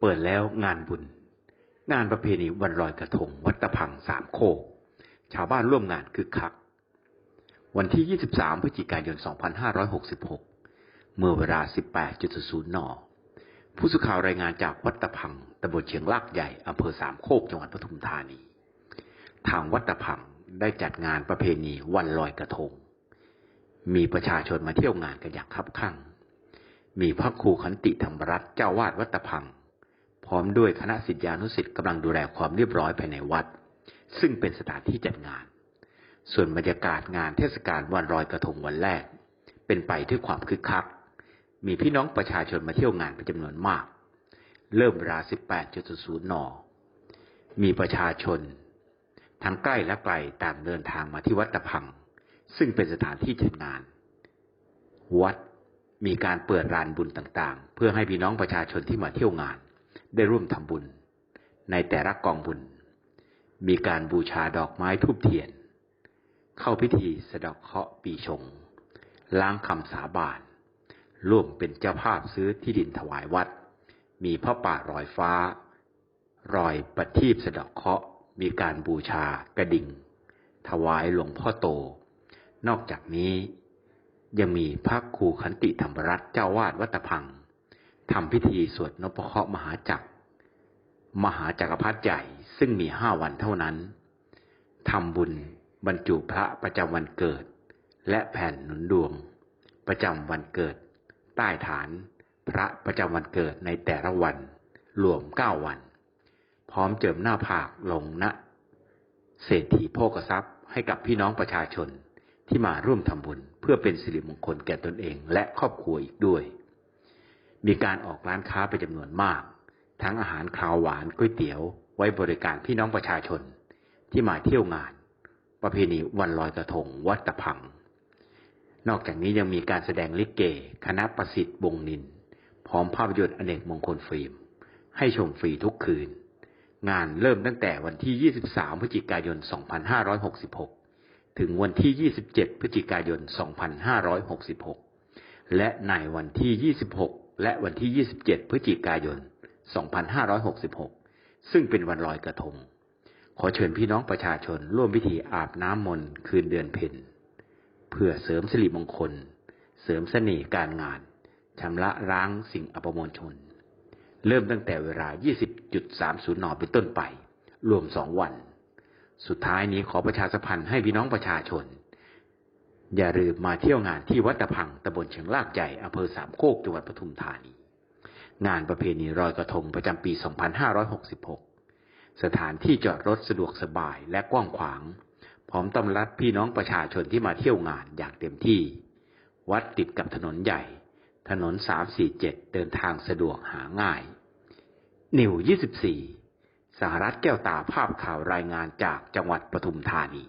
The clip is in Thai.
เปิดแล้วงานบุญ งานประเพณีวันลอยกระทง วัดตะพังสามโคก ชาวบ้านร่วมงานคึกคัก วันที่ 23 พฤศจิกายน 2566 เมื่อเวลา 18.00 น ผู้สื่อข่าวรายงานจากวัดตะพังตำบลเชียงลากใหญ่อำเภอสามโคก จังหวัดปทุมธานี ทางวัดตะพังได้จัดงานประเพณีวันลอยกระทง มีประชาชนมาเที่ยวงานกันอย่างคับคั่ง มีพระครูขันติธรรมรัตน์เจ้าวาดวัดตะพัง พร้อมด้วยคณะศิษยานุศิษย์กำลังดูแลความเรียบร้อยภายในวัด ซึ่งเป็นสถานที่จัดงาน ส่วนบรรยากาศงานเทศกาลวันลอยกระทงวันแรก เป็นไปด้วยความคึกคัก มีพี่น้องประชาชนมาเที่ยวงานเป็นจำนวนมาก เริ่มเวลา 18.00 น มีประชาชน ทั้งใกล้และไกลต่างเดินทางมาที่วัดตะพัง ซึ่งเป็นสถานที่จัดงาน วัดมีการเปิดลานบุญต่างๆ เพื่อให้พี่น้องประชาชนที่มาเที่ยวงาน ได้ร่วมทำบุญ ในแต่ละกองบุญ มีการบูชาดอกไม้ทูบเทียน เข้าพิธีสะดอกเคราะห์ปีชง ล้างคำสาบาน ร่วมเป็นเจ้าภาพซื้อที่ดินถวายวัด มีพระป่ารอยฟ้า รอยประทีปสะดอกเคราะห์มีการบูชากระดิ่ง ถวายหลวงพ่อโต นอกจากนี้ ยังมีพระครูขันติธรรมรัตน์เจ้าวาดวัดตะพัง ทำพิธีสวดนพเคราะห์มหาจักร มหาจักรพรรดิใหญ่ซึ่งมีห้าวันเท่านั้นทำบุญบรรจุพระประจำวันเกิด และแผ่นหนุนดวง ประจำวันเกิด ใต้ฐานพระประจำวันเกิดในแต่ละวันรวมเก้าวัน พร้อมเจิมหน้าผากลงณเศรษฐีโภคทรัพย์ให้กับพี่น้องประชาชนที่มาร่วมทำบุญเพื่อเป็นสิริมงคลแก่ตนเองและครอบครัวอีกด้วย มีการออกร้านค้าเป็นจำนวนมาก ทั้งอาหารคาวหวานก๋วยเตี๋ยวไว้บริการพี่น้องประชาชนที่มาเที่ยวงาน ประเพณีวันลอยกระทงวัดตะพัง นอกจากนี้ยังมีการแสดงลิเก คณะประสิทธิ์วงนิน พร้อมภาพยนตร์อเนกมงคลฟิล์ม ให้ชมฟรีทุกคืน งานเริ่มตั้งแต่วันที่ 23 พฤศจิกายน 2566 ถึงวันที่ 27 พฤศจิกายน 2566 และในวันที่ 26 และวันที่ 27 พฤศจิกายน 2566 ซึ่งเป็นวันลอยกระทง ขอเชิญพี่น้องประชาชนร่วมพิธีอาบน้ำมนต์คืนเดือนเพ็ญเพื่อเสริมสิริมงคล เสริมเสน่ห์การงาน ชำระล้างสิ่งอัปมงคลเริ่มตั้งแต่เวลา 20.30 น เป็นต้นไป รวมสองวัน สุดท้ายนี้ขอประชาสัมพันธ์ให้พี่น้องประชาชน อย่าลืมมาเที่ยวงานที่วัดตะพังตำบลเชียงลากใหญ่อำเภอสามโคกจังหวัดปทุมธานี งานประเพณีลอยกระทงประจำปี 2566 สถานที่จอดรถสะดวกสบายและกว้างขวาง พร้อมต้อนรับพี่น้องประชาชนที่มาเที่ยวงานอย่างเต็มที่ วัดติดกับถนนใหญ่ ถนน 347 เดินทางสะดวกหาง่าย นิว 24 สหรัฐแก้วตาภาพข่าวรายงานจากจังหวัดปทุมธานี